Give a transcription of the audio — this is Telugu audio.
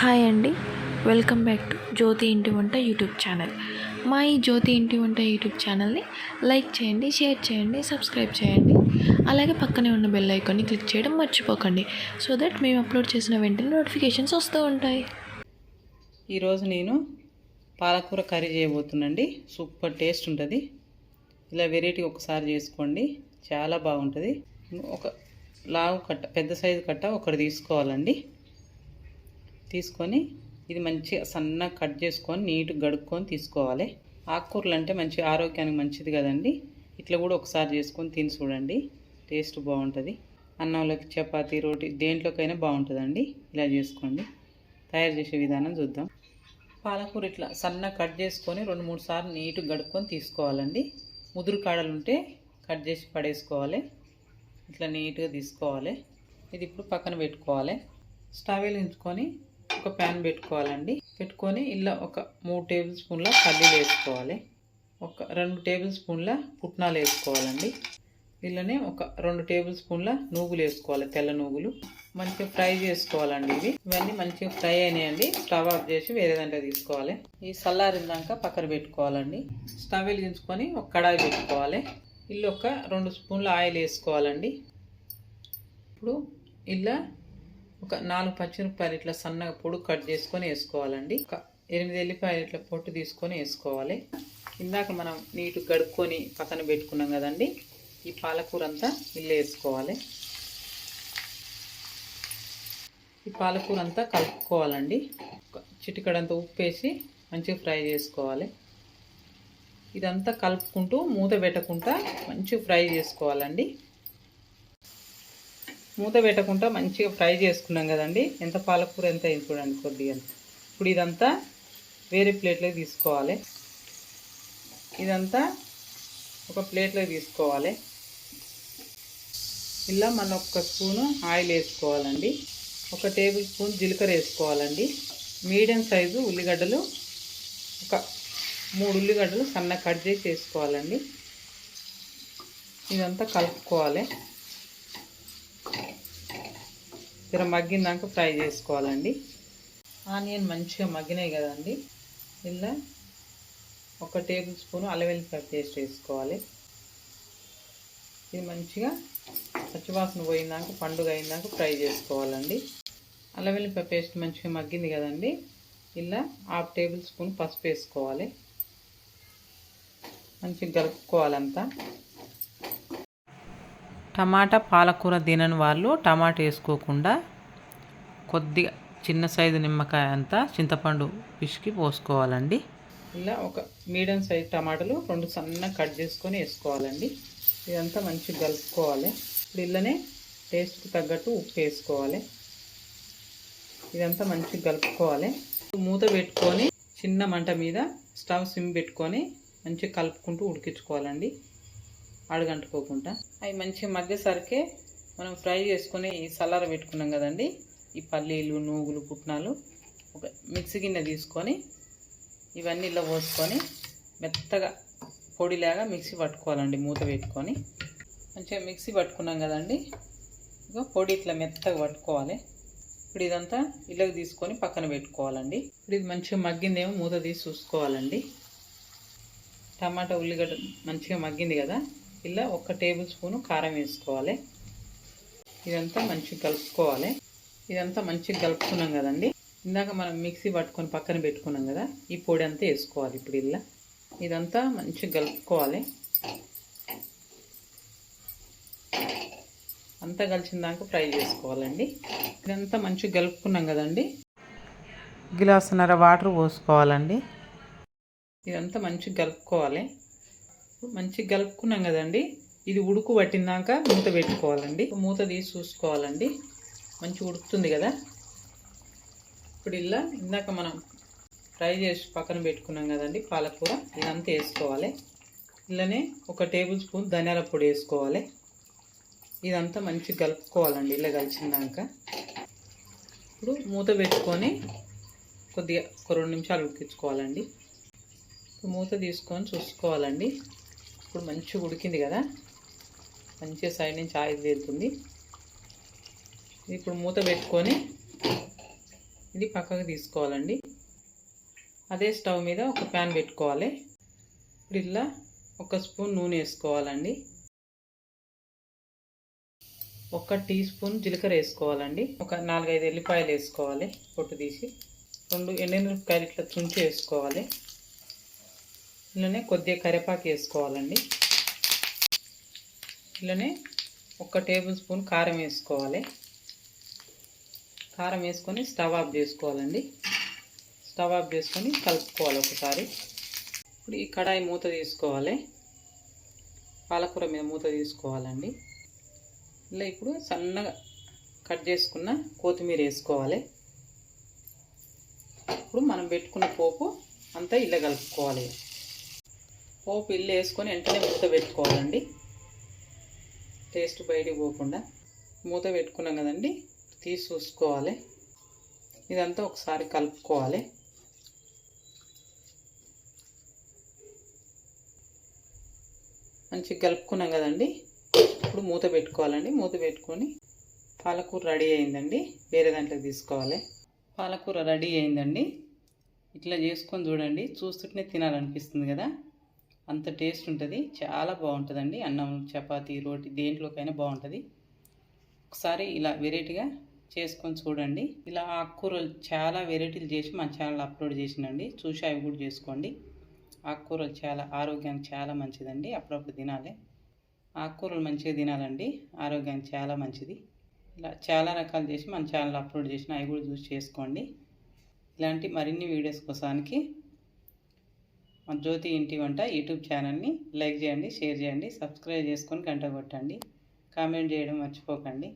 హాయ్ అండి. వెల్కమ్ బ్యాక్ టు జ్యోతి ఇంటి వంట యూట్యూబ్ ఛానల్. మా ఈ జ్యోతి ఇంటి వంట యూట్యూబ్ ఛానల్ని లైక్ చేయండి షేర్ చేయండి సబ్స్క్రైబ్ చేయండి. అలాగే పక్కనే ఉన్న బెల్ ఐకాన్ని క్లిక్ చేయడం మర్చిపోకండి. సో దట్ మేము అప్లోడ్ చేసిన వెంటనే నోటిఫికేషన్స్ వస్తూ ఉంటాయి. ఈరోజు నేను పాలకూర కర్రీ చేయబోతున్నాండి సూపర్ టేస్ట్ ఉంటుంది. ఇలా వెరైటీ ఒకసారి చేసుకోండి. చాలా బాగుంటుంది. ఒక లావు కట్ట పెద్ద సైజు కట్ట ఒకటి తీసుకోవాలండి. తీసుకొని ఇది మంచిగా సన్నగా కట్ చేసుకొని నీట్గా గడుక్కొని తీసుకోవాలి. ఆకుకూరలు అంటే మంచి ఆరోగ్యానికి మంచిది కదండి. ఇట్లా కూడా ఒకసారి చేసుకొని తిని చూడండి. టేస్ట్ బాగుంటుంది. అన్నంలోకి చపాతీ రోటి దేంట్లోకైనా బాగుంటుందండి. ఇలా చేసుకోండి. తయారు చేసే విధానం చూద్దాం. పాలకూర ఇట్లా సన్నగా కట్ చేసుకొని రెండు మూడు సార్లు నీట్గా గడుక్కొని తీసుకోవాలండి. ముదురు కాడలు ఉంటే కట్ చేసి పడేసుకోవాలి. ఇట్లా నీట్గా తీసుకోవాలి. ఇది ఇప్పుడు పక్కన పెట్టుకోవాలి. స్టవ్ వెలిగించుకొని ఒక ప్యాన్ పెట్టుకోవాలండి. పెట్టుకొని ఇలా ఒక మూడు టేబుల్ స్పూన్ల పల్లీలు వేసుకోవాలి. ఒక రెండు టేబుల్ స్పూన్ల పుట్నాలు వేసుకోవాలండి. ఇలానే ఒక రెండు టేబుల్ స్పూన్ల నూగులు వేసుకోవాలి తెల్ల నూగులు మంచిగా ఫ్రై చేసుకోవాలండి ఇవి. ఇవన్నీ మంచిగా ఫ్రై అయినాయండి. స్టవ్ ఆఫ్ చేసి వేరే దాంట్లో తీసుకోవాలి. ఈ చల్లారిందాక పక్కన పెట్టుకోవాలండి. స్టవ్ వెలిగించుకొని ఒక కడాయి పెట్టుకోవాలి. ఇల్లు ఒక రెండు స్పూన్ల ఆయిల్ వేసుకోవాలండి. ఇప్పుడు ఇలా ఒక నాలుగు పచ్చిమిరపకాయలు ఇట్లా సన్నగా పొడుగు కట్ చేసుకొని వేసుకోవాలండి. ఒక ఎనిమిది ఎల్లిపాయలు ఇట్లా పొట్టు తీసుకొని వేసుకోవాలి. ఇందాక మనం నీటు గడుక్కొని పక్కన పెట్టుకున్నాం కదండి. ఈ పాలకూర అంతా ఇల్లు వేసుకోవాలి. ఈ పాలకూర అంతా కలుపుకోవాలండి చిటికడంతా ఉప్పు వేసి మంచిగా ఫ్రై చేసుకోవాలి. ఇదంతా కలుపుకుంటూ మూత పెట్టకుండా మంచిగా ఫ్రై చేసుకోవాలండి. మూత పెట్టకుండా మంచిగా ఫ్రై చేసుకున్నాం కదండి. ఎంత పాలకూర ఎంత అయింది చూడండి కొద్దిగా. ఇప్పుడు ఇదంతా వేరే ప్లేట్లో తీసుకోవాలి. ఇదంతా ఒక ప్లేట్లో తీసుకోవాలి. ఇలా మన ఒక స్పూను ఆయిల్ వేసుకోవాలండి. ఒక టేబుల్ స్పూన్ జీలకర్ర వేసుకోవాలండి. మీడియం సైజు ఉల్లిగడ్డలు ఒక మూడు ఉల్లిగడ్డలు సన్న కట్ చేసి వేసుకోవాలండి. ఇదంతా కలుపుకోవాలి. జర మగ్గిందాక ఫ్రై చేసుకోవాలండి. ఆనియన్ మంచిగా మగ్గినాయి కదండి. ఇలా ఒక టేబుల్ స్పూన్ అల్లవెల్లిపాయ పేస్ట్ వేసుకోవాలి. ఇది మంచిగా పచ్చివాసన పోయిందాక పండుగ అయిందాక ఫ్రై చేసుకోవాలండి. అల్లవెల్లిపాయ పేస్ట్ మంచిగా మగ్గింది కదండి. ఇలా హాఫ్ టేబుల్ స్పూన్ పసుపు వేసుకోవాలి. మంచిగా కలుపుకోవాలంతా. టమాటా పాలకూర తినని వాళ్ళు టమాటా వేసుకోకుండా కొద్దిగా చిన్న సైజు నిమ్మకాయ అంతా చింతపండు పిసికి పోసుకోవాలండి. ఇలా ఒక మీడియం సైజ్ టమాటాలు రెండు సన్నగా కట్ చేసుకొని వేసుకోవాలండి. ఇదంతా మంచిగా కలుపుకోవాలి. ఇప్పుడు ఇళ్ళనే టేస్ట్కి తగ్గట్టు ఉప్పు వేసుకోవాలి. ఇదంతా మంచిగా కలుపుకోవాలి. మూత పెట్టుకొని చిన్న మంట మీద స్టవ్ సిమ్ పెట్టుకొని మంచిగా కలుపుకుంటూ ఉడికించుకోవాలండి. అడగంటుకోకుండా అవి మంచిగా మగ్గేసరికి మనం ఫ్రై చేసుకొని ఈ సలార పెట్టుకున్నాం కదండి. ఈ పల్లీలు నూగులు పుట్నాలు ఒక మిక్సీ గిన్నె తీసుకొని ఇవన్నీ ఇలా పోసుకొని మెత్తగా పొడిలాగా మిక్సీ పట్టుకోవాలండి మూత పెట్టుకొని. మంచిగా మిక్సీ పట్టుకున్నాం కదండి. ఇక పొడి ఇట్లా మెత్తగా పట్టుకోవాలి. ఇప్పుడు ఇదంతా ఇళ్ళకి తీసుకొని పక్కన పెట్టుకోవాలండి. ఇప్పుడు ఇది మంచిగా మగ్గిందేమో మూత తీసి చూసుకోవాలండి. టమాటా ఉల్లిగడ్డ మంచిగా మగ్గింది కదా. ఇలా ఒక టేబుల్ స్పూను కారం వేసుకోవాలి. ఇదంతా మంచిగా కలుపుకోవాలి. ఇదంతా మంచిగా కలుపుకున్నాం కదండి. ఇందాక మనం మిక్సీ పట్టుకొని పక్కన పెట్టుకున్నాం కదా ఈ పొడి అంతా వేసుకోవాలి ఇప్పుడు ఇలా. ఇదంతా మంచిగా కలుపుకోవాలి. అంతా కలిసిన దాకా ఫ్రై చేసుకోవాలండి. ఇదంతా మంచిగా కలుపుకున్నాం కదండి. గిలాసున్నర వాటర్ పోసుకోవాలండి. ఇదంతా మంచిగా కలుపుకోవాలి. మంచిగా కలుపుకున్నాం కదండి. ఇది ఉడుకు పట్టినాక మూత పెట్టుకోవాలండి. మూత తీసి చూసుకోవాలండి. మంచి ఉడుకుతుంది కదా. ఇప్పుడు ఇలా ఇందాక మనం ఫ్రై చేసి పక్కన పెట్టుకున్నాం కదండి పాలకూర. ఇదంతా వేసుకోవాలి. ఇలానే ఒక టేబుల్ స్పూన్ ధనియాల పొడి వేసుకోవాలి. ఇదంతా మంచిగా కలుపుకోవాలండి ఇలా కలిసిందాక. ఇప్పుడు మూత పెట్టుకొని కొద్దిగా ఒక రెండు నిమిషాలు ఉడికించుకోవాలండి. మూత తీసుకొని చూసుకోవాలండి. ఇప్పుడు మంచిగా ఉడికింది కదా? మంచిగా సైడ్ నుంచి ఆయిల్ తేలుతుంది. ఇప్పుడు మూత పెట్టుకొని ఇది పక్కకు తీసుకోవాలండి. అదే స్టవ్ మీద ఒక ప్యాన్ పెట్టుకోవాలి. ఇప్పుడు ఇలా ఒక స్పూన్ నూనె వేసుకోవాలండి. ఒక టీ స్పూన్ జీలకర్ర వేసుకోవాలండి. ఒక నాలుగైదు ఎల్లిపాయలు వేసుకోవాలి పొట్టు తీసి. రెండు ఎండుమిరపకాయలు ఇట్లా తుంచి వేసుకోవాలి. ఇలానే కొద్దిగా కరివేపాకు వేసుకోవాలండి. ఇలానే ఒక టేబుల్ స్పూన్ కారం వేసుకోవాలి. కారం వేసుకొని స్టవ్ ఆఫ్ చేసుకోవాలండి. స్టవ్ ఆఫ్ చేసుకొని కలుపుకోవాలి ఒకసారి. ఇప్పుడు ఈ కడాయి మూత తీసుకోవాలి. పాలకూర మీద మూత తీసుకోవాలండి. ఇలా ఇప్పుడు సన్నగా కట్ చేసుకున్న కొత్తిమీర వేసుకోవాలి. ఇప్పుడు మనం పెట్టుకున్న పోపు అంతా ఇలా కలుపుకోవాలి. పోపు ఇల్లు వేసుకొని వెంటనే మూత పెట్టుకోవాలండి. టేస్ట్ బయటికి పోకుండా మూత పెట్టుకున్నాం కదండి తీసి చూసుకోవాలి. ఇదంతా ఒకసారి కలుపుకోవాలి. మంచిగా కలుపుకున్నాం కదండి. ఇప్పుడు మూత పెట్టుకోవాలండి. మూత పెట్టుకొని పాలకూర రెడీ అయిందండి. వేరే దాంట్లోకి తీసుకోవాలి. పాలకూర రెడీ అయిందండి. ఇట్లా చేసుకొని చూడండి. చూస్తుంటేనే తినాలనిపిస్తుంది కదా. అంత టేస్ట్ ఉంటుంది. చాలా బాగుంటుందండి. అన్నం చపాతీ రోటి దేంట్లోకైనా బాగుంటుంది. ఒకసారి ఇలా వెరైటీగా చేసుకొని చూడండి. ఇలా ఆకుకూరలు చాలా వెరైటీలు చేసి మన ఛానల్ అప్లోడ్ చేసినండి చూసి అవి కూడా చేసుకోండి. ఆకుకూరలు చాలా ఆరోగ్యానికి చాలా మంచిదండి. అప్పుడప్పుడు తినాలి. ఆకుకూరలు మంచిగా తినాలండి. ఆరోగ్యానికి చాలా మంచిది. ఇలా చాలా రకాలు చేసి మన ఛానల్ అప్లోడ్ చేసిన అవి కూడా చూసి చేసుకోండి. ఇలాంటి మరిన్ని వీడియోస్ కోసానికి మన జ్యోతి ఇంటి వంట యూట్యూబ్ ఛానల్ని లైక్ చేయండి షేర్ చేయండి సబ్స్క్రైబ్ చేసుకొని గంట కొట్టండి. కామెంట్ చేయడం మర్చిపోకండి.